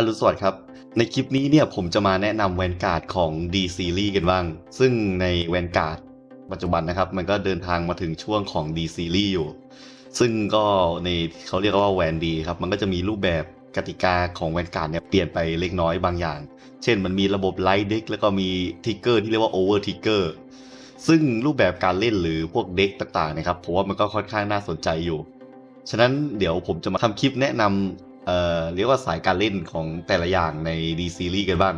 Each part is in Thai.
อรุณสวัสดิ์ครับ ในคลิปนี้เนี่ยผมจะมาแนะนำแวนการ์ดของ D Series กันบ้าง ซึ่งในแวนการ์ดปัจจุบันนะครับ มันก็เดินทางมาถึงช่วงของ D Series อยู่ ซึ่งก็ในเขาเรียกว่าแวนดีครับ มันก็จะมีรูปแบบกติกาของแวนการ์ดเนี่ยเปลี่ยนไปเล็กน้อยบางอย่าง เช่นมันมีระบบไลท์เด็กแล้วก็มีทิกเกอร์ที่เรียกว่าโอเวอร์ทิกเกอร์ซึ่งรูปแบบการเล่นหรือพวกเด็กต่างๆนะครับผมว่ามันก็ค่อนข้างน่าสนใจอยู่ ฉะนั้นเดี๋ยวผมจะมาทำคลิปแนะนำ เอ่อเรียกว่าสายการเล่นของแต่ละอย่างใน D Series กันบ้าง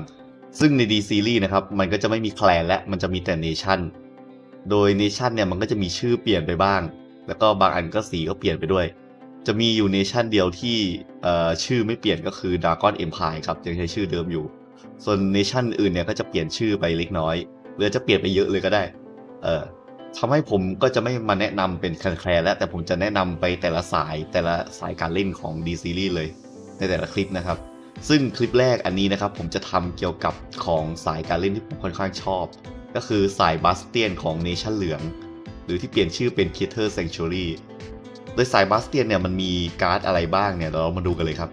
ซึ่งใน D Series นะครับ มันก็จะไม่มีแคลนและมันจะมีแต่เนชั่น โดยเนชั่นเนี่ยมันก็จะมีชื่อเปลี่ยนไปบ้าง แล้วก็บางอันก็สีก็เปลี่ยนไปด้วย จะมีอยู่เนชั่นเดียวที่เอ่อชื่อไม่เปลี่ยนก็คือ Dragon Empire ครับยังใช้ชื่อเดิมอยู่ ส่วนเนชั่นอื่นเนี่ยก็จะเปลี่ยนชื่อไปเล็กน้อยหรือจะเปลี่ยนไปเยอะเลยก็ได้ เออทำให้ผมก็จะไม่มาแนะนำเป็นแคลร์แล้วแต่ผมจะแนะนำไปแต่ละสายแต่ละสายการเล่นของ D Series เลย ในแต่ละคลิปนะครับ ซึ่งคลิปแรกอันนี้นะครับ ผมจะทำเกี่ยวกับของสายการเล่นที่ผมค่อนข้างชอบ ก็คือสายบาสเตียนของเนชั่นเหลือง หรือที่เปลี่ยนชื่อเป็น k i t t e r Sanctuary โดยสายบาสเตียนเนี่ยมันมีการ์ดอะไรบ้างเนี่ยเดี๋ยวเรามาดูกันเลยครับ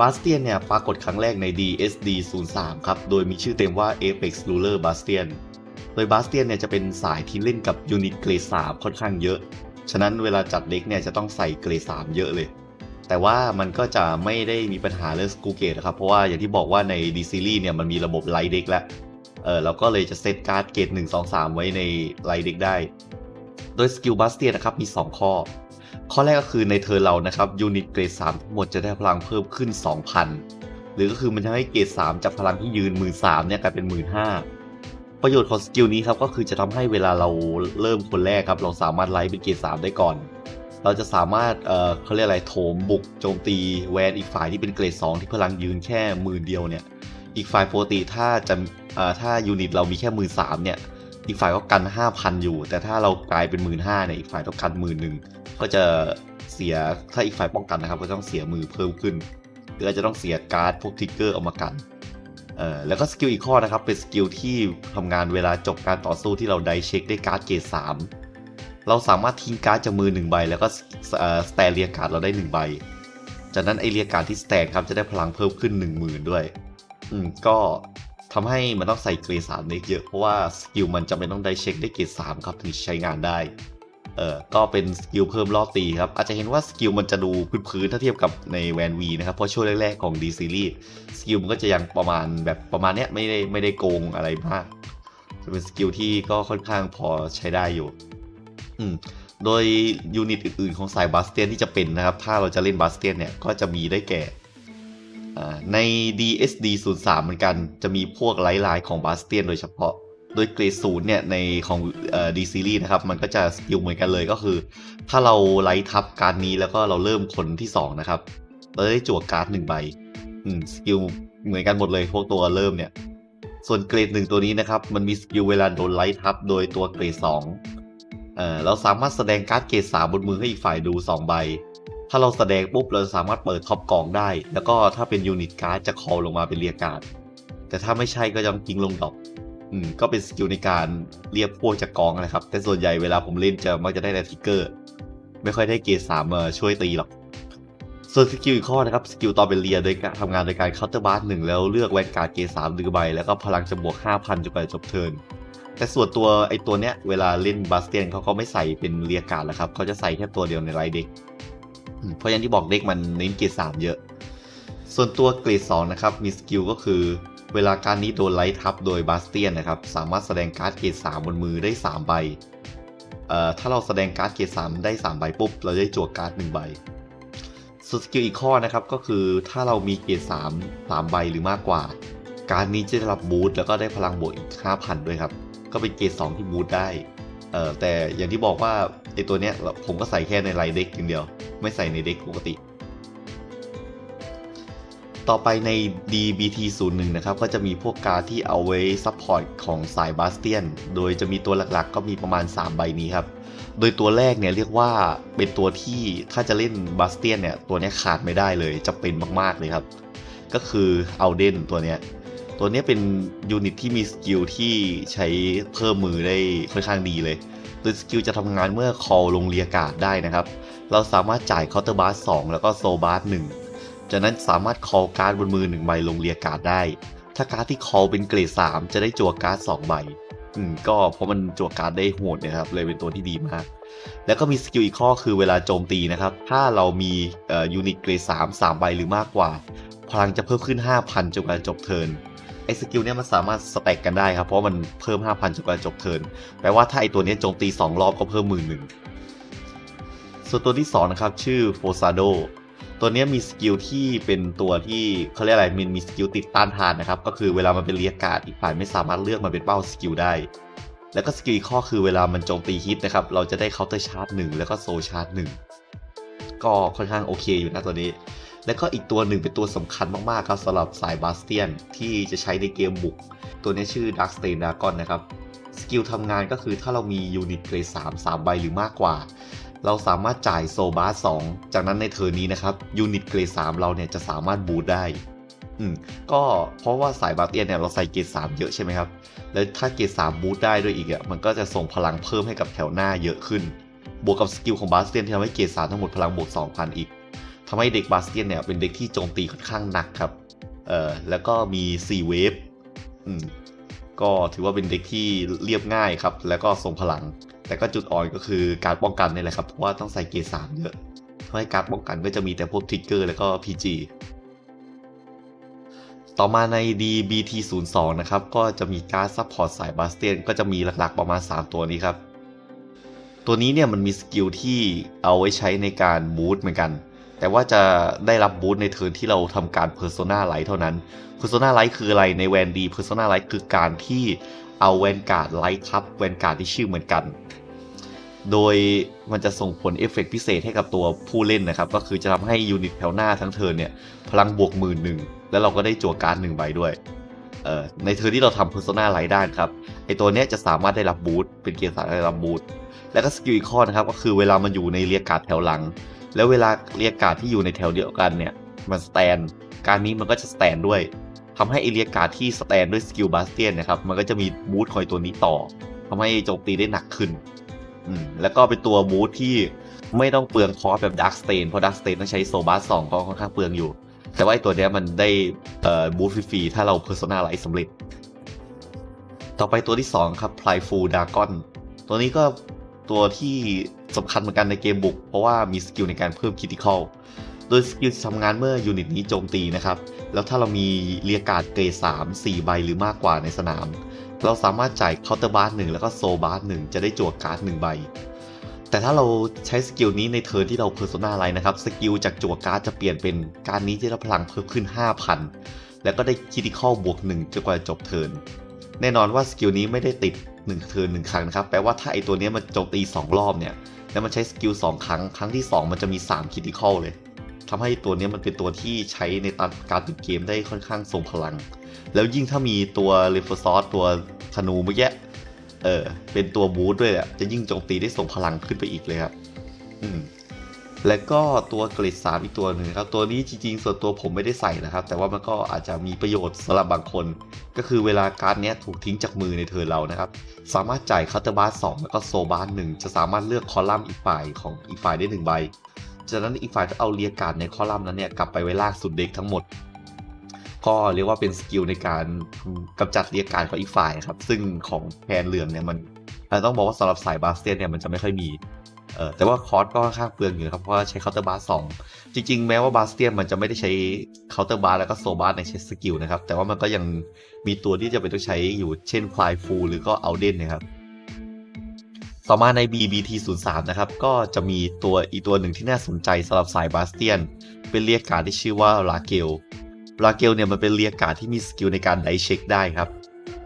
บาสเตียนเนี่ยปรากฏครั้งแรกใน DSD 03ครับ โดยมีชื่อเต็มว่า Apex Ruler Bastion โดยบาสเตียนเนี่ยจะเป็นสายที่เล่นกับยูนิตเกรด3ค่อนข้างเยอะ ฉะนั้นเวลาจัดเด็กเนี่ยจะต้องใส่เกรด3เยอะเลย แต่ว่ามันก็จะไม่ได้มีปัญหาเรื่องสกูเกตนะครับ เพราะว่าอย่างที่บอกว่าใน D Series เนี่ยมันมีระบบไลท์เด็กแล้ว เออเราก็เลยจะเซตการ์ดเกรด1 2 3 ไว้ในไลท์เด็กได้ โดยสกิลบาสเตียนะครับมี 2 ข้อ ข้อแรกก็คือในเทอร์เรานะครับยูนิตเกรด3ทั้งหมดจะได้พลังเพิ่มขึ้น 2,000 หรือก็คือมันจะให้เกรด3จากพลังที่ยืน1 3 0 0 0เนี่ยกลายเป็น1 5 0 0ประโยชน์ของสกิลนี้ครับก็คือจะทำให้เวลาเราเริ่มคนแรกครับเราสามารถไลท์เป็นเกรด3ได้ก่อน เราจะสามารถเอ่อเขาเรียกอะไรโถมบุกโจมตีแวนอีกฝ่ายที่เป็นเกรด2 ที่พลังยืนแค่หมื่นเดียวเนี่ย อีกฝ่ายปกติถ้าจะเอ่อถ้ายูนิตเรามีแค่หมื่นสามเนี่ย อีกฝ่ายก็กัน 5,000 อยู่ แต่ถ้าเรากลายเป็นหมื่นห้าเนี่ย อีกฝ่ายต้องกันหมื่นหนึ่งก็จะเสียถ้าอีกฝ่ายป้องกันนะครับ ก็ต้องเสียมือเพิ่มขึ้นหรืออาจจะต้องเสียการ์ดพวกทิกเกอร์เอามากันเอ่อแล้วก็สกิลอีกข้อนะครับเป็นสกิลที่ทำงานเวลาจบการต่อสู้ที่เราได้เช็คได้การ์ดเกรด3 เราสามารถทิ้งการ์ดจากมือ1ใบแล้วก็เอ่อสแตนเรียงการ์ดเราได้1ใบ จากนั้นไอเรียงการ์ดที่สแตนครับจะได้พลังเพิ่มขึ้น 10,000 ด้วย อืมก็ทำให้มันต้องใส่เกรดสามเยอะเพราะว่าสกิลมันจะไม่ต้องได้เช็คได้เกรดสามครับถึงใช้งานได้เออก็เป็นสกิลเพิ่มรอบตีครับ อาจจะเห็นว่าสกิลมันจะดูพื้นๆถ้าเทียบกับในแวนวีนะครับ เพราะช่วงแรกๆของ D Series สกิลมันก็จะยังประมาณแบบประมาณเนี้ยไม่ได้ไม่ได้โกงอะไรมาก จะเป็นสกิลที่ก็ค่อนข้างพอใช้ได้อยู่ โดยยูนิตอื่นๆของสายบาสเตียนที่จะเป็นนะครับ ถ้าเราจะเล่นบาสเตียนเนี่ย ก็จะมีได้แก่อ่าใน DSD 03เหมือนกัน จะมีพวกไลท์ไลน์ของบาสเตียนโดยเฉพาะ โดยเกรดศูนย์เนี่ย ในของเอ่อ D Series นะครับ มันก็จะสกิลเหมือนกันเลยก็คือ ถ้าเราไลท์ทับการนี้แล้วก็เราเริ่มคนที่ 2 นะครับ เราได้จั่วการ์ดหนึ่งใบสกิลเหมือนกันหมดเลยพวกตัวเริ่มเนี่ย ส่วนเกรดหนึ่งตัวนี้นะครับ มันมีสกิลเวลาโดนไลท์ทับโดยตัวเกรด2เอ่อ เราสามารถแสดงการ์ดเกรด3บนมือให้อีกฝ่ายดู2ใบ ถ้าเราแสดงปุ๊บเราสามารถเปิดท็อปกองได้ แล้วก็ถ้าเป็นยูนิตการ์ดจะคอลลงมาเป็นเรียกการ์ดแต่ถ้าไม่ใช่ก็จะทิ้งลงดอกอืมก็เป็นสกิลในการเรียกพวกจากกองนะครับ แต่ส่วนใหญ่เวลาผมเล่นจะมักจะได้แต่ทิกเกอร์ ไม่ค่อยได้เกรดสามมาช่วยตีหรอกส่วนสกิลอีกข้อนะครับสกิลตอนเป็นเรียโดยการทำงานโดยการเคาน์เตอร์บาร์หนึ่งแล้วเลือกแวนการ์ดเกรดสามหนึ่งใบแล้วก็พลังจะบวก 5,000จนกว่าจะจบเทิร์น แต่ส่วนตัวไอตัวเนี้ยเวลาเล่นบาสเตียนเขาก็ไม่ใส่เป็นเรียการแล้วครับเขาจะใส่แค่ตัวเดียวในไลเด็ก เพราะอย่างที่บอกเด็กมันเน้นเกรดสามเยอะ ส่วนตัวเกรดสองนะครับมีสกิลก็คือ เวลาการนี้โดนไลท์ทับโดยบาสเตียนนะครับสามารถแสดงการ์ดเกรดสามบนมือได้3ใบเอ่อถ้าเราแสดงการ์ดเกรดสามได้3ใบปุ๊บเราได้จั่วการ์ด1ใบส่วนสกิลอีกข้อนะครับก็คือถ้าเรามีเกรดสามสามใบหรือมากกว่า การนี้จะได้รับบูทแล้วก็ได้พลังบวกอีก 5,000 ด้วยครับ ก็เป็นเกรดสองที่บูทได้เอ่อแต่อย่างที่บอกว่าไอตัวเนี้ยผมก็ใส่แค่ในไลท์เด็กอย่างเดียว ไม่ใส่ในเด็กปกติ ต่อไปใน DBT 01 นะครับ ก็จะมีพวกการที่เอาไว้ซัพพอร์ตของสายบาสเตียน โดยจะมีตัวหลักๆ ก็มีประมาณ 3 ใบนี้ครับ โดยตัวแรกเนี่ยเรียกว่าเป็นตัวที่ถ้าจะเล่นบาสเตียนเนี่ยตัวเนี้ยขาดไม่ได้เลยจะเป็นมากๆเลยครับ ก็คือเอาเดนตัวเนี้ย ตัวนี้เป็นยูนิตที่มีสกิลที่ใช้เพิ่มมือได้ค่อนข้างดีเลย โดยสกิลจะทำงานเมื่อคอลลงเรียกาดได้นะครับ เราสามารถจ่ายเคาน์เตอร์บาร์สแล้วก็โซบาร์หนึ่งจากนั้นสามารถคอการ์ดบนมือหนึ่งใบลงเรียกาดได้ ถ้าการ์ดที่คอเป็นเกรด3 จะได้จั่วการ์ดสองใบ อืมก็เพราะมันจั่วการ์ดได้โหดเนะครับ เลยเป็นตัวที่ดีมาก แล้วก็มีสกิลอีกข้อคือเวลาโจมตีนะครับ ถ้าเรามียูนิตเกรด3 3ใบหรือมากกว่า พลังจะเพิ่มขึ้น 5,000จนกว่าจบเทิร์น ไอ้สกิลเนี้ยมันสามารถสแต็กกันได้ครับ เพราะมันเพิ่ม 5,000จนกว่าจบเทิร์นแปลว่าถ้าไอตัวเนี้ยโจมตี 2 รอบก็เพิ่มหมื่นหนึ่งส่วนตัวที่ 2 นะครับ ชื่อโฟซาโดตัวเนี้ยมีสกิลที่เป็นตัวที่เขาเรียกอะไรมันมีสกิลติดต้านทานนะครับ ก็คือเวลามันเป็นเรียกการ์ดอีกฝ่ายไม่สามารถเลือกมันเป็นเป้าสกิลได้ แล้วก็สกิลข้อคือเวลามันโจมตีฮิตนะครับ เราจะได้เคาน์เตอร์ชาร์จหนึ่งแล้วก็โซชาร์จหนึ่งก็ค่อนข้างโอเคอยู่นะตัวนี้ แล้วก็อีกตัวหนึ่งเป็นตัวสำคัญมากๆครับสำหรับสายบาสเตียนที่จะใช้ในเกมบุก ตัวนี้ชื่อ Dark Stain Dragon นะครับ สกิลทำงานก็คือถ้าเรามียูนิตเกรด3 3ใบหรือมากกว่า เราสามารถจ่ายโซบาส2จากนั้นในเทอร์นี้นะครับยูนิตเกรด3เราเนี่ยจะสามารถบูตได้อืมก็เพราะว่าสายบาสเตียนเนี่ยเราใส่เกรด3เยอะใช่ไหมครับ แล้วถ้าเกรด3บูตได้ด้วยอีกอะมันก็จะส่งพลังเพิ่มให้กับแถวหน้าเยอะขึ้น บวกกับสกิลของบาสเตียนที่ทำให้เกรด3ทั้งหมดพลังบวก2,000 อีก ทำให้เด็กบาสเตียนเนี่ยเป็นเด็กที่โจมตีค่อนข้างหนักครับ เอ่อ แล้วก็มี4เวฟอืม ก็ถือว่าเป็นเด็กที่เรียบง่ายครับ แล้วก็ทรงพลัง แต่ก็จุดอ่อนก็คือการป้องกันนี่แหละครับ เพราะว่าต้องใส่เกรด3เยอะทำให้การป้องกันก็จะมีแต่พวกทริกเกอร์แล้วก็ PG ต่อมาใน DBT02 นะครับ ก็จะมีการซัพพอร์ตสายบาสเตียน ก็จะมีหลักๆประมาณ 3 ตัวนี้ครับ ตัวนี้เนี่ยมันมีสกิลที่เอาไว้ใช้ในการบูตเหมือนกัน แต่ว่าจะได้รับบูสต์ในเทิร์นที่เราทำการ Persona Light เท่านั้น Persona Light คืออะไรในแวนดี Persona Light คือการที่เอาแวนการ์ดไลท์ทับแวนการ์ดที่ชื่อเหมือนกัน โดยมันจะส่งผลเอฟเฟกต์พิเศษให้กับตัวผู้เล่นนะครับ ก็คือจะทำให้ยูนิตแถวหน้าทั้งเทิร์นเนี่ย พลังบวกหมื่นหนึ่งแล้วเราก็ได้จั่วการ์ดหนึ่งใบด้วยในเทิร์นที่เราทำ Persona Light ได้ครับไอตัวเนี้ยจะสามารถได้รับบูตเป็นเกียร์สามได้รับบูตแล้วก็สกิลอีกข้อนะครับก็คือเวลามันอยู่ในเรียกการ์ดแถวหลัง แล้วเวลาเรียกการ์ดที่อยู่ในแถวเดียวกันเนี่ยมันสแตน การนี้มันก็จะสแตนด้วยทำให้ไอเรียกการ์ดที่สแตนด้วยสกิลบาสเตียนนะครับมันก็จะมีบูตคอยตัวนี้ต่อทำให้โจมตีได้หนักขึ้นอืมแล้วก็เป็นตัวบูตที่ไม่ต้องเปลืองคอสแบบดักสเตนเพราะดักสเตนต้องใช้โซบาสสองก็ค่อนข้างเปลืองอยู่ แต่ว่าไอตัวเนี้ยมันได้เอ่อบูตฟรีๆถ้าเราเพอร์โซนาไลท์สำเร็จ ต่อไปตัวที่ 2 ครับ Plyful Dragon ตัวนี้ก็ ตัวที่สำคัญเหมือนกันในเกมบุก เพราะว่ามีสกิลในการเพิ่มคิติคอลโดยสกิลทำงานเมื่อยูนิตนี้โจมตีนะครับ แล้วถ้าเรามีเรียการ์ดเกรด3 4 ใบหรือมากกว่าในสนาม เราสามารถจ่ายเคาน์เตอร์บาร์หนึ่งแล้วก็โซบาร์หนึ่งจะได้จั่วการ์ดหนึ่งใบ แต่ถ้าเราใช้สกิลนี้ในเทิร์นที่เราเพอร์โซนาไลน์นะครับ สกิลจากจั่วการ์ดจะเปลี่ยนเป็นการนี้ที่รับพลังเพิ่มขึ้น 5,000 แล้วก็ได้คิติคอลบวก1จนกว่าจะจบเทิร์นแน่นอนว่าสกิลนี้ไม่ได้ติด 1เทิร์นหนึ่งครั้งนะครับ แปลว่าถ้าไอตัวนี้มันโจมตี 2 รอบเนี่ย แล้วมันใช้สกิล2ครั้ง ครั้งที่ 2 มันจะมี 3คิติคอลเลยทำให้ตัวนี้มันเป็นตัวที่ใช้ในการปิดเกมได้ค่อนข้างทรงพลัง แล้วยิ่งถ้ามีตัวเลฟซอสตัวธนูเมื่อกี้เออเป็นตัวบูทด้วยอะจะยิ่งโจมตีได้ส่งพลังขึ้นไปอีกเลยครับ อืม แล้วก็ตัวเกรดสามอีกตัวหนึ่งครับ ตัวนี้จริง ๆ ส่วนตัวผมไม่ได้ใส่นะครับ แต่ว่ามันก็อาจจะมีประโยชน์สำหรับบางคน ก็คือเวลาการ์ดเนี้ยถูกทิ้งจากมือในเทิร์นเรานะครับ สามารถจ่ายคัตเตอร์บาร์สองแล้วก็โซบาร์หนึ่งจะสามารถเลือกคอลัมน์อีกฝ่ายของอีกฝ่ายได้หนึ่งใบจากนั้นอีกฝ่ายจะเอาเรียการ์ดในคอลัมน์นั้นเนี่ยกลับไปไว้ลางสุดเด็กทั้งหมดก็เรียกว่าเป็นสกิลในการกำจัดเรียกการ์ดของอีกฝ่ายครับ ซึ่งของแพนเหลืองเนี่ยมันต้องบอกว่าสำหรับสายบาสเตียนเนี่ยมันจะไม่ค่อยมี เออแต่ว่าคอร์สก็ค่อนข้างเปลืองอยู่นะครับ เพราะว่าใช้เคาน์เตอร์บาร์สองจริง ๆ แม้ว่าบาสเตียนมันจะไม่ได้ใช้เคาน์เตอร์บาร์แล้วก็โซบาร์ในใช้สกิลนะครับ แต่ว่ามันก็ยังมีตัวที่จะเป็นต้องใช้อยู่เช่นคลายฟูหรือก็เอาเดนนะครับ ต่อมาใน BBT03 นะครับ ก็จะมีตัวอีกตัวหนึ่งที่น่าสนใจสำหรับสายบาสเตียน เป็นเรียกการที่ชื่อว่าลาเกลลาเกลเนี่ยมันเป็นเรียกการที่มีสกิลในการไดเช็คได้ครับ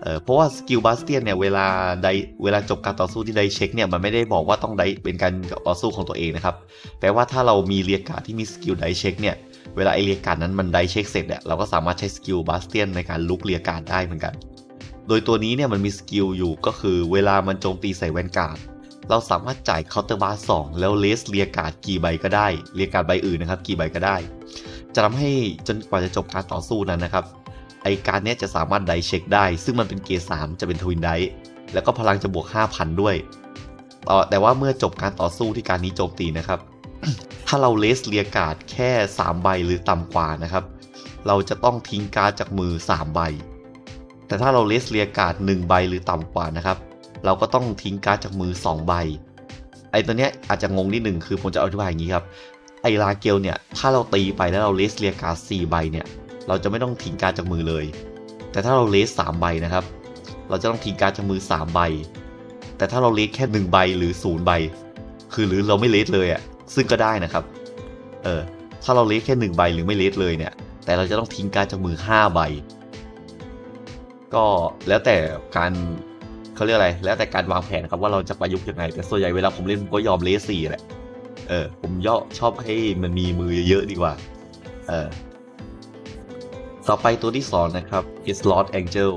เออเพราะว่าสกิลบาสเตียนเนี่ยเวลาไดเวลาจบการต่อสู้ที่ไดเช็คเนี่ยมันไม่ได้บอกว่าต้องไดเป็นการต่อสู้ของตัวเองนะครับแปลว่าถ้าเรามีเรียกการที่มีสกิลไดเช็คเนี่ยเวลาไอเรียการนั้นมันไดเช็คเสร็จเนี่ยเราก็สามารถใช้สกิลบาสเตียนในการลุกเรียการได้เหมือนกัน โดยตัวนี้เนี่ยมันมีสกิลอยู่ก็คือเวลามันโจมตีใส่แวนการ์ดเราสามารถจ่ายเคาน์เตอร์บาร์สองแล้วเลสเรียการ์ดกี่ใบก็ได้เรียการ์ดใบอื่นนะครับกี่ใบก็ได้ จะทำให้จนกว่าจะจบการต่อสู้นั้นนะครับ อการเนี้ยจะสามารถไดเช็คได้ ซึ่งมันเป็นเกรดสามจะเป็นทวินไดแล้วก็พลังจะบวก 5,000 ด้วยต่อแต่ว่าเมื่อจบการต่อสู้ที่การนี้โจมตีนะครับ ถ้าเราเลสเรียการ์ดแค่ 3 ใบหรือต่ำกว่านะครับ เราจะต้องทิ้งการ์ดจากมือ 3 ใบ แต่ถ้าเราเลสเรียการ์ด1ใบหรือต่ำกว่านะครับ เราก็ต้องทิ้งการ์ดจากมือ 2 ใบ ไอ้ตัวเนี้ยอาจจะงงนิดหนึ่งคือผมจะอธิบายอย่างนี้ครับ ไอลาเกลเนี่ย ถ้าเราตีไปแล้วเราเลสเรียการ์ด4ใบเนี่ย เราจะไม่ต้องทิ้งการจากมือเลย แต่ถ้าเราเลส3ใบนะครับ เราจะต้องทิ้งการจากมือ 3 ใบ แต่ถ้าเราเลสแค่ 1 ใบหรือ0ใบ คือหรือเราไม่เลสเลยอะ่ะ ซึ่งก็ได้นะครับ เออ ถ้าเราเลสแค่ 1 ใบหรือไม่เลสเลยเนี่ย แต่เราจะต้องทิ้งการจากมือ 5 ใบ ก็แล้วแต่การเขาเรียกอะไร แล้วแต่การวางแผนครับว่าเราจะประยุกต์ยังไง แต่ส่วนใหญ่เวลาผมเล่นผมก็ยอมเลสสี่แหละ เออ ผมยอชอบให้มันมีมือเยอะๆดีกว่า เออ ต่อไปตัวที่ 2 นะครับ is Lord Angel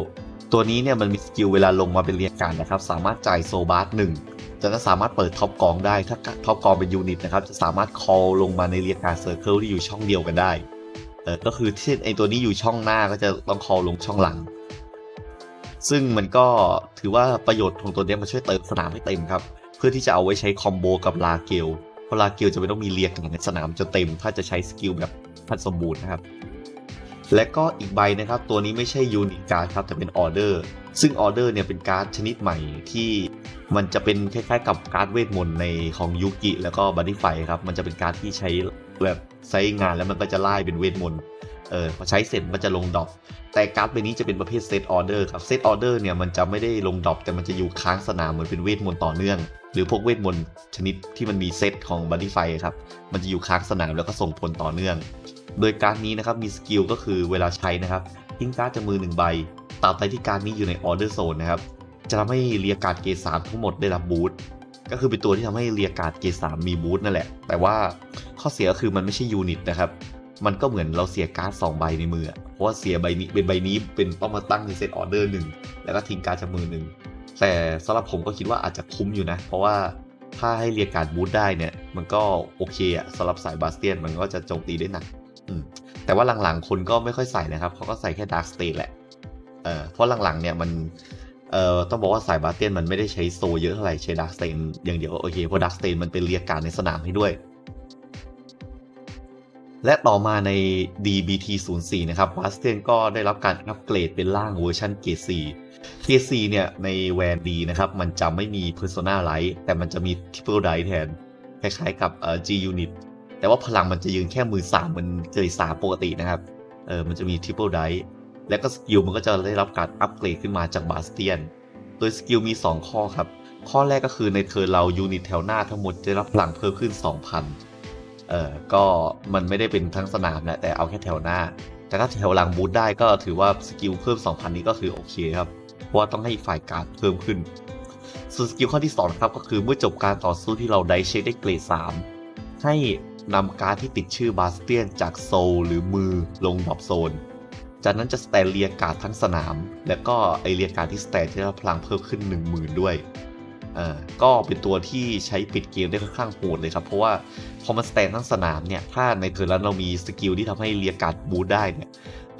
ตัวนี้เนี่ยมันมีสกิลเวลาลงมาเป็นเรียงการนะครับ สามารถจ่ายโซบาร์หนึ่งจะสามารถเปิดท็อปกองได้ ถ้าท็อปกองเป็นยูนิตนะครับ จะสามารถ call ลงมาในเรียงการเซอร์เคิลที่อยู่ช่องเดียวกันได้เออก็คือที่ไอตัวนี้อยู่ช่องหน้าก็จะต้อง call ลงช่องหลัง ซึ่งมันก็ถือว่าประโยชน์ของตัวนี้มันช่วยเติมสนามให้เต็มครับ เพื่อที่จะเอาไว้ใช้คอมโบกับลาเกลเพราะลาเกลจะไม่ต้องมีเรียกในสนามจนเต็ม ถ้าจะใช้สกิลแบบพันสมบูรณ์นะครับ และก็อีกใบนะครับ ตัวนี้ไม่ใช่ยูนิตการ์ดครับแต่เป็นออเดอร์ ซึ่งออเดอร์เนี่ยเป็นการ์ดชนิดใหม่ที่มันจะเป็นคล้ายๆ กับการ์ดเวทมนต์ในของยูกิแล้วก็บันดี้ไฟครับมันจะเป็นการ์ดที่ใช้แบบใช้งานแล้วมันก็จะไล่เป็นเวทมนต์เออพอใช้เสร็จมันจะลงดรอปแต่การ์ดใบนี้จะเป็นประเภทเซตออเดอร์ครับเซตออเดอร์เนี่ยมันจะไม่ได้ลงดรอปแต่มันจะอยู่ค้างสนามเหมือนเป็นเวทมนต์ต่อเนื่อง หรือพวกเวทมนต์ชนิดที่มันมีเซตของบันดี้ไฟครับมันจะอยู่ค้างสนามแล้วก็ส่งผลต่อเนื่อง โดยการนี้นะครับมีสกิลก็คือเวลาใช้นะครับทิ้งการ์ดจากมือหนึ่งใบตราบใดที่การดนี้อยู่ในออเดอร์โซนนะครับจะทำให้เรียการ์ดเกรดสามทั้งหมดได้รับบูสต์ก็คือเป็นตัวที่ทำให้เรียการ์ดเกรดสามมีบูสต์นั่นแหละ แต่ว่าข้อเสียก็คือมันไม่ใช่ยูนิตนะครับมันก็เหมือนเราเสียการ์ดสองใบในมือ เพราะว่าเสียใบนี้เป็นใบนี้เป็นต้องมาตั้งในเซตออเดอร์หนึ่งแล้วก็ทิ้งการ์ดจากมือหนึ่งแต่สำหรับผมก็คิดว่าอาจจะคุ้มอยู่นะ เพราะว่าถ้าให้เรียกการ์ดบูสต์ได้เนี่ยมันก็โอเคอะสำหรับสายบาสเตียนมันก็จะโจมตีได้หนัก แต่ว่าหลังๆคนก็ไม่ค่อยใส่นะครับเขาก็ใส่แค่ดาร์ s สเต e แหละเออเพราะหลังๆเนี่ยมันเอ่อต้องบอกว่าสายบาสเตียนมันไม่ได้ใช้โซเยอะเท่าไหร่ใช้ดาร์ s สเต e อย่างเดียวก็โอเคเพราะดาร์ s สเต e มันเป็นเรียกการในสนามให้ด้วย และต่อมาใน DBT 0 4นะครับบาสเตียนก็ได้รับการอัปเกรดเป็นร่างเวอร์ชันเกรด4เกรด4เนี่ยในแวนดีนะครับ มันจะไม่มี Persona Light แต่มันจะมี Triple Die แทน คล้ายๆกับเอ่อ G Unit แต่ว่าพลังมันจะยืนแค่มือสามมันเจยสามปกตินะครับ เออมันจะมี Triple Die และก็สกิลมันก็จะได้รับการอัปเกรดขึ้นมาจากบาสเตียน โดยสกิลมี 2 ข้อครับ ข้อแรกก็คือในเทิร์เรายูนิตแถวหน้าทั้งหมดจะรับพลังเพิ่มขึ้น 2,000 เออก็มันไม่ได้เป็นทั้งสนามแหละแต่เอาแค่แถวหน้า แต่ถ้าแถวหลังบูทได้ก็ถือว่าสกิลเพิ่ม 2,000 นี้ก็คือโอเคครับ เพราะว่าต้องให้ฝ่ายการดเพิ่มขึ้น ส่วนสกิลข้อที่2ครับก็คือเมื่อจบการต่อสู้ที่เราได้เช็คได้เกรด3ให้ นำการดที่ติดชื่อบาสเตียนจากโซลหรือมือลงดรอปโซน จากนั้นจะสแตนเรียการ์ดทั้งสนาม แล้วก็ไอเรียการ์ดที่สแตนจะได้รับพลังเพิ่มขึ้น 10,000 ด้วยอ่อก็เป็นตัวที่ใช้ปิดเกมได้ค่อนข้างโหดเลยครับ เพราะว่าพอมันสแตนทั้งสนามเนี่ย ถ้าในเทิร์นนั้นเรามีสกิลที่ทำให้เรียการ์ดบูได้เนี่ย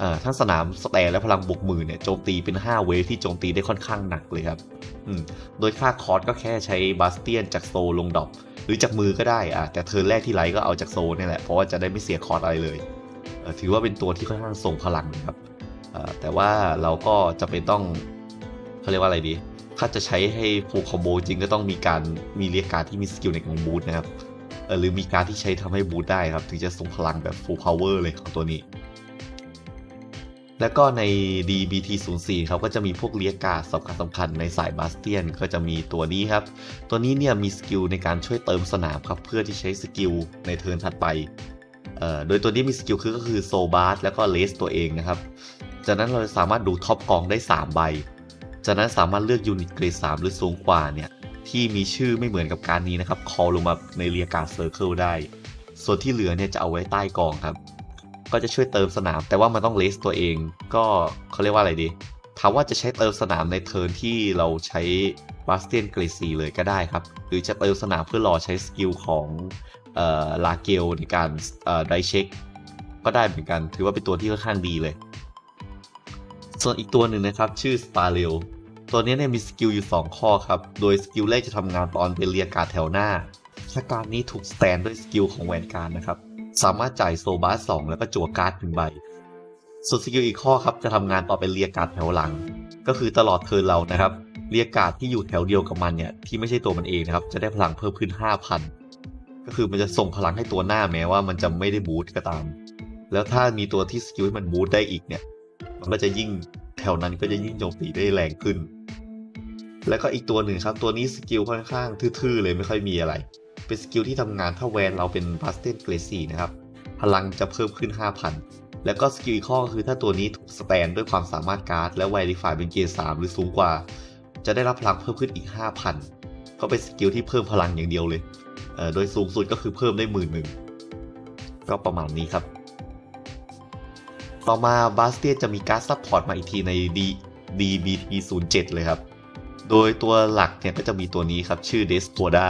อ่อทั้งสนามสแตนและพลังบวกมือเนี่ยโจมตีเป็น 5 เวฟที่โจมตีได้ค่อนข้างหนักเลยครับอืมโดยค่าคอร์สก็แค่ใช้บาสเตียนจากโซลลงดอป หรือจากมือก็ได้อะแต่เทิร์นแรกที่ไลท์ก็เอาจากโซลเนี่ยแหละเพราะว่าจะได้ไม่เสียคอร์สอะไรเลยเถือว่าเป็นตัวที่ค่อนข้างทรงพลังนะครับแต่ว่าเราก็จะเป็นต้องเขาเรียกว่าอะไรดีถ้าจะใช้ให้ฟูลคอมโบจริงก็ต้องมีการมีเรียกการที่มีสกิลในการบูทนะครับหรือมีการที่ใช้ทำให้บูทได้ครับ ถึงจะส่งพลังแบบฟูลพาวเวอร์เลยของตัวนี้ แล้วก็ใน DBT 0 4 ครับก็จะมีพวกเรียกาสำคัญสำคัญในสายบาสเตียนก็จะมีตัวนี้ครับ ตัวนี้เนี่ยมีสกิลในการช่วยเติมสนามครับ เพื่อที่ใช้สกิลในเทิร์นถัดไป โดยตัวนี้มีสกิลคือก็คือโซบาร์แล้วก็เลสตัวเองนะครับ จากนั้นเราสามารถดูท็อปกองได้ 3 ใบ จากนั้นสามารถเลือกยูนิตเกรด3หรือสูงกว่าเนี่ยที่มีชื่อไม่เหมือนกับการนี้นะครับ คอลลงมาในเรียการเซอร์เคิลได้ ส่วนที่เหลือเนี่ยจะเอาไว้ใต้กองครับ ก็จะช่วยเติมสนาม แต่ว่ามันต้องเลสตัวเอง ก็เขาเรียกว่าอะไรดีถามว่าจะใช้เติมสนามในเทิร์นที่เราใช้บาสเตียนเกรด4เลยก็ได้ครับ หรือจะเติมสนามเพื่อรอใช้สกิลของลาเกลในการไดเช็ค ก็ได้เหมือนกัน ถือว่าเป็นตัวที่ค่อนข้างดีเลย ส่วนอีกตัวหนึ่งนะครับ ชื่อ s t a r r a i l ตัวนี้เนี่ยมีสกิลอยู่ 2 ข้อครับ โดยสกิลแรกจะทำงานตอนเป็นเรียกการแถวหน้าถ้าการนี้ถูกสแตนด้วยสกิลของแวนการนะครับ สามารถจ่ายโซบาสสองแล้วก็จั่วการ์ดหนึ่งใบ ส่วนสกิลอีกข้อครับจะทำงานต่อเป็นเรียกการ์ดแถวหลัง ก็คือตลอดเทิร์นเรานะครับ เรียกการ์ดที่อยู่แถวเดียวกับมันเนี่ยที่ไม่ใช่ตัวมันเองนะครับจะได้พลังเพิ่มขึ้น 5,000 ก็คือมันจะส่งพลังให้ตัวหน้าแม้ว่ามันจะไม่ได้บูสต์ก็ตาม แล้วถ้ามีตัวที่สกิลให้มันบูสต์ได้อีกเนี่ยมันก็จะยิ่งแถวนั้นก็จะยิ่งโจมตีได้แรงขึ้น แล้วก็อีกตัวหนึ่งครับตัวนี้สกิลค่อนข้างทื่อๆเลยไม่ค่อยมีอะไร เป็นสกิลที่ทำงานถ้าแวนเราเป็นบาสเตนเกรซี่นะครับ พลังจะเพิ่มขึ้น 5,000 แล้วก็สกิลอีกข้อคือถ้าตัวนี้ถูกสแตนด้วยความสามารถการ์ด และไวริฟายเป็นเกรด3หรือสูงกว่า จะได้รับพลังเพิ่มขึ้นอีก 5,000 ก็เป็นสกิลที่เพิ่มพลังอย่างเดียวเลยเโดยสูงสุดก็คือเพิ่มได้หมื่นหนึ่งก็ประมาณนี้ครับ ต่อมาบาสเตียจะมีการ์ดซัพพอร์ตมาอีกทีใน D DBT 0 7เลยครับ โดยตัวหลักเนี่ยก็จะมีตัวนี้ครับ ชื่อ d e s p o d a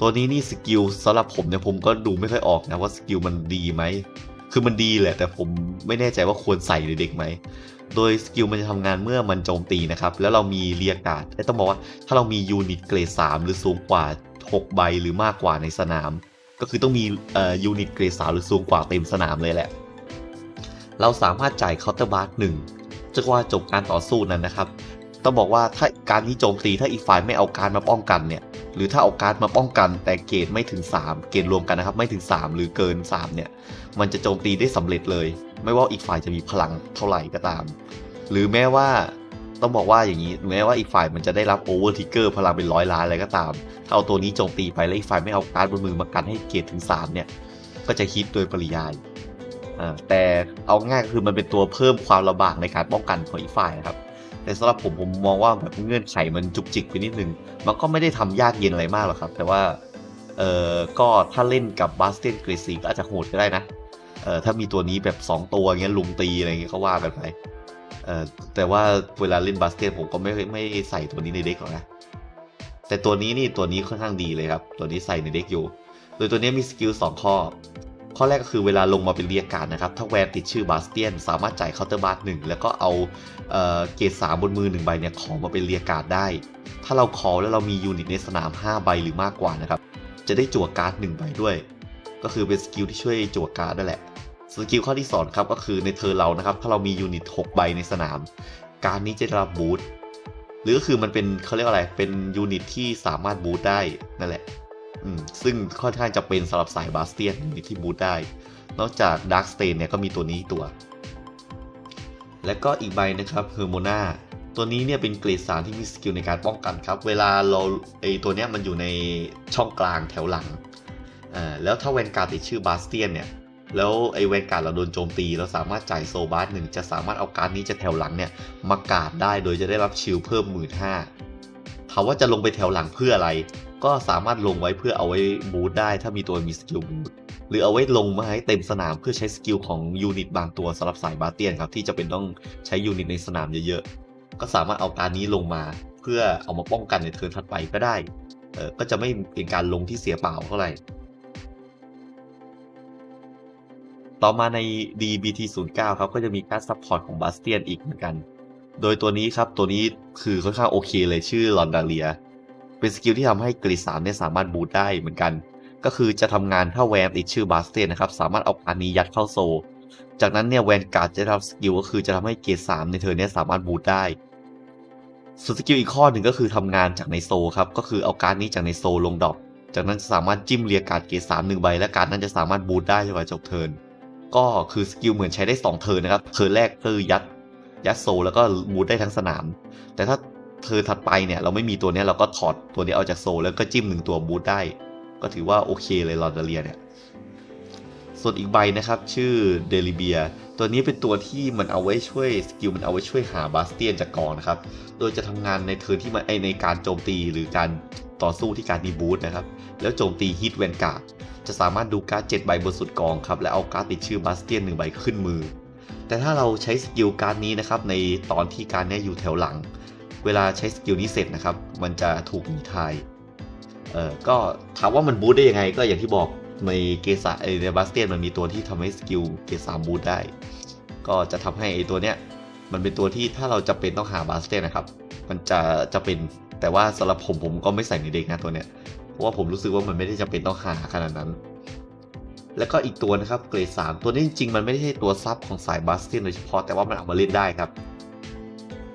ตัวนี้นี่สกิลสำหรับผมเนี่ยผมก็ดูไม่ค่อยออกนะว่าสกิลมันดีไหม คือมันดีแหละ แต่ผมไม่แน่ใจว่าควรใส่ในเด็กไหม โดยสกิลมันจะทำงานเมื่อมันโจมตีนะครับ แล้วเรามีเรียกการ์ดต้องบอกว่าถ้าเรามียูนิตเกรด3หรือสูงกว่า 6 ใบหรือมากกว่าในสนาม ก็คือต้องมีเอ่อยูนิตเกรด3หรือสูงกว่าเต็มสนามเลยแหละ เราสามารถจ่ายเคาน์เตอร์บาร์หนึ่งจนกว่าจบการต่อสู้นั้นนะครับ ต้องบอกว่าถ้าการนี้โจมตีถ้าอีกฝ่ายไม่เอาการมาป้องกันเนี่ย หรือถ้าเอาการ์ดมาป้องกันแต่เกรดไม่ถึง 3 เกรดรวมกันนะครับไม่ถึง 3 หรือเกิน 3 เนี่ย มันจะโจมตีได้สำเร็จเลย ไม่ว่าอีกฝ่ายจะมีพลังเท่าไหร่ก็ตาม หรือแม้ว่าต้องบอกว่าอย่างนี้แม้ว่าอีกฝ่ายมันจะได้รับโอเวอร์ทิกเกอร์พลังเป็นร้อยล้านอะไรก็ตามถ้าเอาตัวนี้โจมตีไปแล้วอีกฝ่ายไม่เอาการ์ดบนมือมากันให้เกรดถึง 3 เนี่ย ก็จะฮิตโดยปริยายแต่เอาง่ายก็คือมันเป็นตัวเพิ่มความลำบากในการป้องกันของอีกฝ่ายนะครับ แต่สำหรับผมผมมองว่าแบบเงื่อนไขมันจุกจิกไปนิดนึง มันก็ไม่ได้ทำยากเย็นอะไรมากหรอกครับ แต่ว่าเอ่อก็ถ้าเล่นกับบาสเตนเกรซีก็อาจจะโหดก็ได้นะเอ่อถ้ามีตัวนี้แบบ 2 ตัวเงี้ยลุมตีอะไรเงี้ยก็ว่ากันไปเอ่อแต่ว่าเวลาเล่นบาสเตนผมก็ไม่ไม่ใส่ตัวนี้ในเด็กหรอกนะ แต่ตัวนี้นี่ตัวนี้ค่อนข้างดีเลยครับ ตัวนี้ใส่ในเด็กอยู่ โดยตัวนี้มีสกิล2ข้อ ข้อแรกก็คือเวลาลงมาเป็นเรียกการนะครับ ถ้าแวนติดชื่อบาสเตียน สามารถจ่ายเคาน์เตอร์บาร์หนึ่งแล้วก็เอาเเกรดสามบนมือหนึ่งใบเนี่ยขอมาเป็นเรียการ์ดได้ ถ้าเราคอแล้วเรามียูนิตในสนาม 5 ใบหรือมากกว่านะครับ จะได้จั่วการ์ดหนึ่งใบด้วย ก็คือเป็นสกิลที่ช่วยจั่วการ์ดนั่นแหละ สกิลข้อที่2ครับก็คือในเทอร์เรานะครับ ถ้าเรามียูนิต6ใบในสนาม การดนี้จะได้รับบูทต์หรือก็คือมันเป็นเขาเรียกว่าอะไร เป็นยูนิตที่สามารถบูทต์ได้นั่นแหละ ซึ่งค่อนข้างจะเป็นสำหรับสายบาสเตียนนิที่บูทต์ได้ นอกจากดาร์กสเตนเนี่ยก็มีตัวนี้ตัว และก็อีกใบนะครับเฮอร์โมนาตัวนี้เนี่ยเป็นเกรดสารที่มีสกิลในการป้องกันครับ เวลาเราไอตัวเนี้ยมันอยู่ในช่องกลางแถวหลังอ่าแล้วถ้าแวนการ์ดติดชื่อบาสเตียนเนี่ยแล้วไอแวนการ์ดเราโดนโจมตี เราสามารถจ่ายโซบาสหนึ่งจะสามารถเอาการ์ดนี้จะแถวหลังเนี่ยมากาดได้โดยจะได้รับชิลเพิ่มหมื่นห้า ถามว่าจะลงไปแถวหลังเพื่ออะไร ก็สามารถลงไว้เพื่อเอาไว้บูทได้ถ้ามีตัวมีสกิลบูทหรือเอาไว้ลงมาให้เต็มสนามเพื่อใช้สกิลของยูนิตบางตัวสำหรับสายบาเตียนครับที่จะเป็นต้องใช้ยูนิตในสนามเยอะๆ ก็สามารถเอาการนี้ลงมาเพื่อเอามาป้องกันในเทิร์นถัดไปก็ได้เออก็จะไม่เป็นการลงที่เสียเปล่าเท่าไหร่ต่อมาใน DBT 0 9 ครับก็จะมีการซัพพอร์ตของบาสเตียนอีกเหมือนกัน โดยตัวนี้ครับตัวนี้คือค่อนข้างโอเคเลยชื่อลอนดาเลีย เป็นสกิลที่ทำให้กรีสามเนี่ยสามารถบูทได้เหมือนกัน ก็คือจะทำงานถ้าแวนติดชื่อบาสเตนนะครับสามารถเอาการนี้ยัดเข้าโซ จากนั้นเนี่ยแวนการ์ดจะได้รับสกิลก็คือจะทำให้เกรดสามในเธอเนี้ยสามารถบูทได้ส่วนสกิลอีกข้อหนึ่งก็คือทำงานจากในโซครับก็คือเอาการดนี้จากในโซลงดรอปจากนั้นจะสามารถจิ้มเรียการ์ดเกรดสามหนึ่งใบและการดนั้นจะสามารถบูทได้จนกว่าจบเทิร์นก็คือสกิลเหมือนใช้ได้2เทิร์นนะครับเทิร์นแรกคือยัด ยัดโซแล้วก็บูทได้ทั้งสนาม แต่ถ้าเทิร์นถัดไปเนี่ยเราไม่มีตัวนี้เราก็ถอดตัวนี้ออกจากโซแล้วก็จิ้มหนึ่งตัวบูทได้ ก็ถือว่าโอเคเลยลอนเดเลียเนี่ยส่วนอีกใบนะครับ ชื่อเดลิเบีย ตัวนี้เป็นตัวที่มันเอาไว้ช่วยสกิลมันเอาไว้ช่วยหาบาสเตียนจากกองนะครับ โดยจะทำงานในเทิร์นที่มันไอในการโจมตีหรือการต่อสู้ที่การดีบูทนะครับ แล้วโจมตีฮิตแวนการ์ดจะสามารถดูการ์ด7ใบบนสุดกองครับ และเอาการ์ดติดชื่อบาสเตียนหนึ่งใบขึ้นมือ แต่ถ้าเราใช้สกิลการนี้นะครับในตอนที่การเนี้ยอยู่แถวหลัง เวลาใช้สกิลนี้เสร็จนะครับ มันจะถูกหนีทายเออก็ถามว่ามันบูทได้ยังไง ก็อย่างที่บอกในเกสาในบาสเตียนมันมีตัวที่ทำให้สกิลเกสามบูทได้ ก็จะทำให้ไอตัวเนี้ยมันเป็นตัวที่ถ้าเราจะเป็นต้องหาบาสเตียนนะครับ มันจะจะเป็นแต่ว่าสำหรับผมผมก็ไม่ใส่ในเด็กนะตัวเนี้ยเพราะว่าผมรู้สึกว่ามันไม่ได้จำเป็นต้องหาขนาดนั้น แล้วก็อีกตัวนะครับเกรด 3 ตัวนี้จริงๆ มันไม่ได้ใช่ตัวซับของสายบาสเตียนโดยเฉพาะแต่ว่ามันเอามาเล่นได้ครับ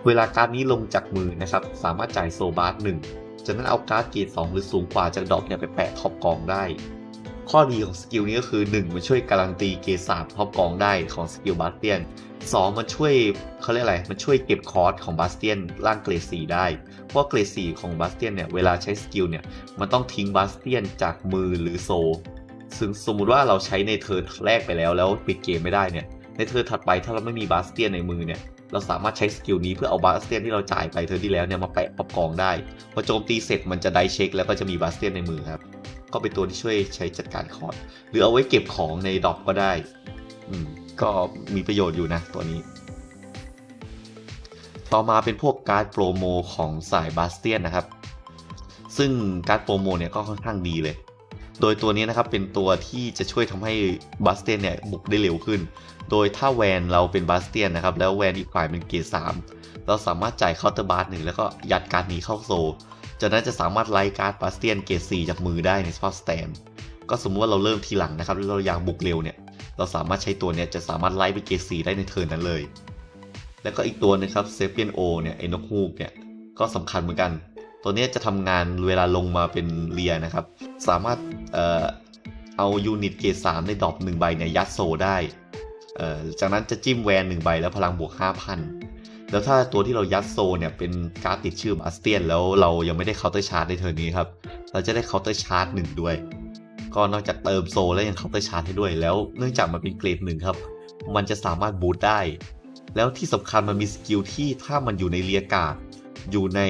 เวลาการดนี้ลงจากมือนะครับ สามารถจ่ายโซบาร์หนึ่งจากนั้นเอาการ์ดเกรด 2 หรือสูงกว่าจากดอกเนี่ยไปแปะท็อปกองได้ ข้อดีของสกิลนี้ก็คือ 1 มันช่วยการันตีเกรด3ท็อปกองได้ของสกิลบาสเตียน2มันช่วยเขาเรียกอะไร มันช่วยเก็บคอร์สของบาสเตียนร่างเกรด4ได้ เพราะเกรด4ของบาสเตียนเนี่ยเวลาใช้สกิลเนี่ยมันต้องทิ้งบาสเตียนจากมือหรือโซ ซึ่งสมมุติว่าเราใช้ในเทิร์นแรกไปแล้วแล้วปิดเกมไม่ได้เนี่ย ในเทิร์นถัดไปถ้าเราไม่มีบาสเตียนในมือเนี่ย เราสามารถใช้สกิลนี้เพื่อเอาบาสเตียนที่เราจ่ายไปเทิร์นที่แล้วเนี่ยมาแปะป๊อปกองได้ พอโจมตีเสร็จมันจะได้เช็ค แล้วก็จะมีบาสเตียนในมือครับ ก็เป็นตัวที่ช่วยใช้จัดการคอร์ดหรือเอาไว้เก็บของในดอปก็ได้ อืม ก็มีประโยชน์อยู่นะตัวนี้ต่อมาเป็นพวกการ์ดโปรโมของสายบาสเตียนนะครับ ซึ่งการ์ดโปรโมเนี่ยก็ค่อนข้างดีเลย โดยตัวนี้นะครับเป็นตัวที่จะช่วยทำให้บาสเตียนเนี่ยบุกได้เร็วขึ้น โดยถ้าแวนเราเป็นบาสเตียนนะครับแล้วแวนอีกฝ่ายเป็นเกรด3เราสามารถจ่ายเคาน์เตอร์บาร์หนึ่งแล้วก็ยัดการ์ดนี้เข้าโซจากนั้นจะสามารถไล่การ์ดบาสเตียนเกรด4จากมือได้ในสภาพสแตนก็สมมติว่าเราเริ่มทีหลังนะครับแล้วเราอยากบุกเร็วเนี่ยเราสามารถใช้ตัวเนี้ยจะสามารถไล่ไปเกรด4ได้ในเทิร์นนั้นเลย แล้วก็อีกตัวนึงครับเซเปียนโอเนี่ยไอ้นกฮูกเนี่ยก็สำคัญเหมือนกัน ตัวนี้จะทำงานเวลาลงมาเป็นเรียนะครับ สามารถเอ่อเอายูนิตเกรด3ในดอปหนึ่งใบเนี่ยยัดโซได้เอ่อจากนั้นจะจิ้มแวนหนึ่งใบแล้วพลังบวก 5,000 แล้วถ้าตัวที่เรายัดโซเนี่ยเป็นการ์ดติดชื่อบาสเตียน แล้วเรายังไม่ได้เคาน์เตอร์ชาร์จในเทิร์นี้ครับ เราจะได้เคาน์เตอร์ชาร์จหนึ่งด้วย ก็นอกจากเติมโซแล้วยังเคาน์เตอร์ชาร์จให้ด้วยแล้วเนื่องจากมันเป็นเกรดหนึ่งครับ มันจะสามารถบูตได้ แล้วที่สำคัญมันมีสกิลที่ถ้ามันอยู่ในเรียกาด อยู่ใน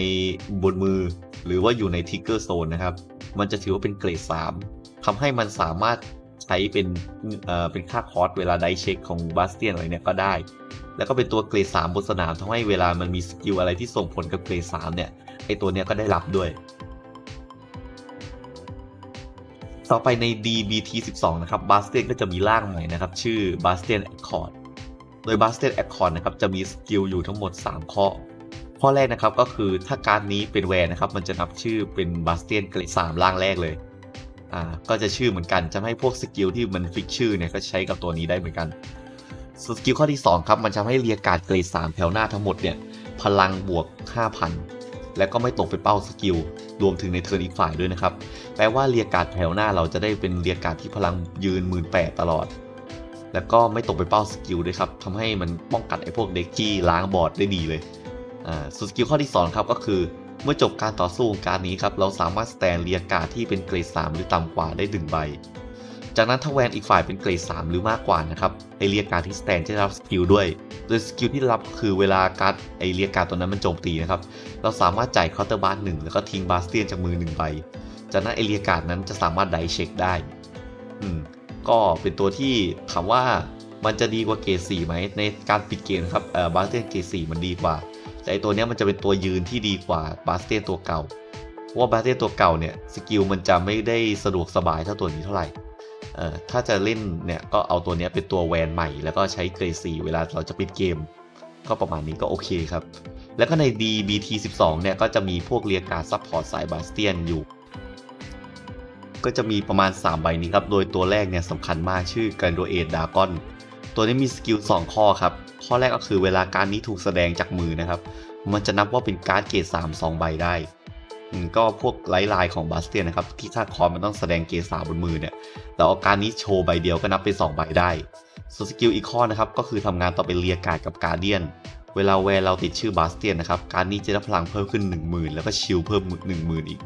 บนมือ หรือว่าอยู่ในทิกเกอร์โซนนะครับ มันจะถือว่าเป็นเกรด 3ทำให้มันสามารถใช้เป็นเอ่อเป็นค่าคอร์สเวลาได้เช็คของบาสเตียนอะไรเนี่ยก็ได้ แล้วก็เป็นตัวเกรด 3 บนสนามทำให้เวลามันมีสกิลอะไรที่ส่งผลกับเกรด 3 เนี่ยไอตัวเนี้ยก็ได้รับด้วย ต่อไปใน DBT12 นะครับบาสเตียนก็จะมีร่างใหม่นะครับ ชื่อ Bastian Accord โดย Bastian Accord นะครับจะมีสกิลอยู่ทั้งหมด 3 ข้อ ข้อแรกนะครับก็คือถ้าการดนี้เป็นแวนนะครับ มันจะนับชื่อเป็น Bastian เกรด3ร่างแรกเลยอ่าก็จะชื่อเหมือนกันจะให้พวกสกิลที่มันฟิกชื่อเนี่ยก็ใช้กับตัวนี้ได้เหมือนกันสกิลข้อที่ 2 ครับ มันจะทำให้เรียกการ์ดเกรด3แถวหน้าทั้งหมดเนี่ย พลังบวก 5,000 และก็ไม่ตกไปเป้าสกิล รวมถึงในเทิร์นอีกฝ่ายด้วยนะครับ แปลว่าเรียการ์ดแถวหน้าเราจะได้เป็นเรียการ์ดที่พลังยืน 1 8ื่นตลอด แล้วก็ไม่ตกไปเป้าสกิลด้วยครับทำให้มันป้องกันไอ้พวกเด็กที่ล้างบอร์ดได้ดีเลย ส่วนสกิลข้อที่ 2 ครับก็คือ เมื่อจบการต่อสู้การนี้ครับเราสามารถสแตนเรียการที่เป็นเกรด 3 หรือต่ำกว่าได้1ใบ จากนั้นถ้าแวนอีกฝ่ายเป็นเกรด 3 หรือมากกว่านะครับไอเรียการที่สแตนจะได้รับสกิลด้วย โดยสกิลที่รับคือเวลาการไอเรียการตัวนั้นมันโจมตีนะครับเราสามารถจ่ายเคาน์เตอร์บาร์หนึ่งแล้วก็ทิ้งบาสเตียนจากมือหนึ่งใบ จากนั้นไอเรียการนั้นจะสามารถไดเช็คได้อืมก็เป็นตัวที่ถามว่ามันจะดีกว่าเกรด4ไหมในการปิดเกมครับเอ่อบาสเตียนเกรด4มันดีกว่า แต่ไอตัวเนี้ยมันจะเป็นตัวยืนที่ดีกว่าบาสเตียนตัวเก่าเพราะว่าบาสเตียนตัวเก่าเนี่ยสกิลมันจะไม่ได้สะดวกสบายเท่าตัวนี้เท่าไหร่เอ่อถ้าจะเล่นเนี่ยก็เอาตัวเนี้ยเป็นตัวแวนใหม่ แล้วก็ใช้เกรด4เวลาเราจะปิดเกม ก็ประมาณนี้ก็โอเคครับ แล้วก็ใน DBT12 เนี่ยก็จะมีพวกเรียกการซัพพอร์ตสายบาสเตียนอยู่ ก็จะมีประมาณ 3 ใบนี้ครับ โดยตัวแรกเนี่ยสำคัญมากชื่อ g r a n d o a d d a g o n ตัวนี้มีสกิล2ข้อครับ ข้อแรกก็คือเวลาการนี้ถูกแสดงจากมือนะครับ มันจะนับว่าเป็นการ์ดเกรด3 2ใบได้อืมก็พวกไลท์ไลน์ของบาสเตียนนะครับ ที่ถ้าคอร์มันต้องแสดงเกรด3บนมือเนี่ยเราเอาการนี้โชว์ใบเดียวก็นับเป็น2ใบได้ส่วนสกิลอีกข้อนะครับก็คือทำงานต่อเป็นเรียการ์ดกับการเดียนเวลาแวร์เราติดชื่อบาสเตียนนะครับ การนี้จะได้พลังเพิ่มขึ้น 10,000 แล้วก็ชิลเพิ่ม 10,000 อีก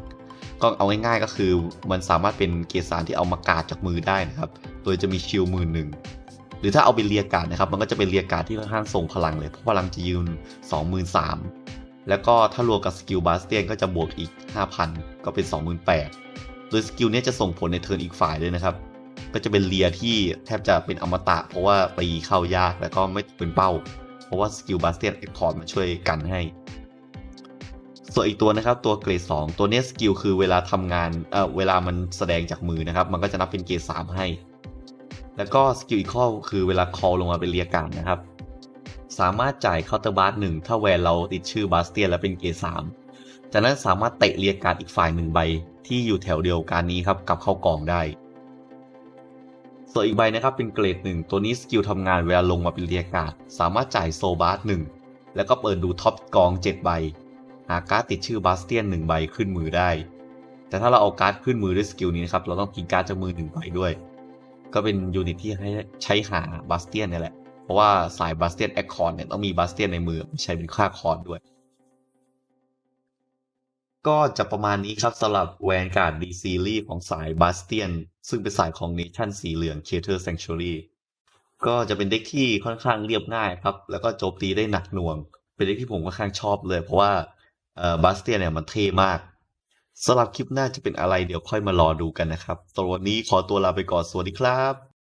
ก็เอาง่ายๆก็คือมันสามารถเป็นเกสารที่เอามากาดจากมือได้นะครับ โดยจะมีชิลหมื่นหนึ่ง หรือถ้าเอาเป็นเรียการ์ดนะครับ มันก็จะเป็นเรียการ์ดที่ค่อนข้างทรงพลังเลยเพราะพลังจะยืน23,000แล้วก็ถ้ารวมกับสกิลบาสเตียนก็จะบวกอีก 5,000 ก็เป็น 28,000โดยสกิลนี้จะส่งผลในเทิร์นอีกฝ่ายด้วยนะครับ ก็จะเป็นเรียที่แทบจะเป็นอมตะ เพราะว่าตีเข้ายากแล้วก็ไม่เป็นเป้า เพราะว่าสกิลบาสเตียนเอ็กคอร์ดมาช่วยกันให้ส่วนอีกตัวนะครับตัวเกรด2ตัวนี้สกิลคือเวลาทำงานเอ่อเวลามันแสดงจากมือนะครับ มันก็จะนับเป็นเกรด3ให้ แล้วก็สกิลอีกข้อคือเวลาคอลลงมาเป็นเรียการนะครับ สามารถจ่ายเคาน์เตอร์บาร์หนึ่งถ้าแวนเราติดชื่อบาสเตียนแล้วเป็นเกรด3จากนั้นสามารถเตะเรียการอีกฝ่ายหนึ่งใบ ที่อยู่แถวเดียวกันนี้ครับกลับเข้ากองได้ ส่วนอีกใบนะครับเป็นเกรดหนึ่งตัวนี้สกิลทำงานเวลาลงมาเป็นเรียการสามารถจ่ายโซบาร์หนึ่งแล้วก็เปิดดูท็อปกอง 7 ใบ หาการ์ดติดชื่อบาสเตียนหนึ่งใบขึ้นมือได้ แต่ถ้าเราเอาการ์ดขึ้นมือด้วยสกิลนี้นะครับ เราต้องกินการ์ดจากมือหนึ่งใบด้วย ก็เป็นยูนิตที่ให้ใช้หาบาสเตียนนี่แหละ เพราะว่าสายบาสเตียนแอคคอร์ดเนี่ยต้องมีบาสเตียนในมือไม่ใช้เป็นค่าคอร์ดด้วย ก็จะประมาณนี้ครับสำหรับแวนการ์ดดีซีรีของสายบาสเตียน ซึ่งเป็นสายของเนชั่นสีเหลืองเคเทอร์แซงชูรีก็จะเป็นเด็กที่ค่อนข้างเรียบง่ายครับ แล้วก็โจมตีได้หนักหน่วง เป็นเด็กที่ผมค่อนข้างชอบเลย เพราะว่าบาสเตียนเนี่ยมันเท่มาก สำหรับคลิปหน้าจะเป็นอะไรเดี๋ยวค่อยมารอดูกันนะครับ ตัวนี้ขอตัวลาไปก่อน สวัสดีครับ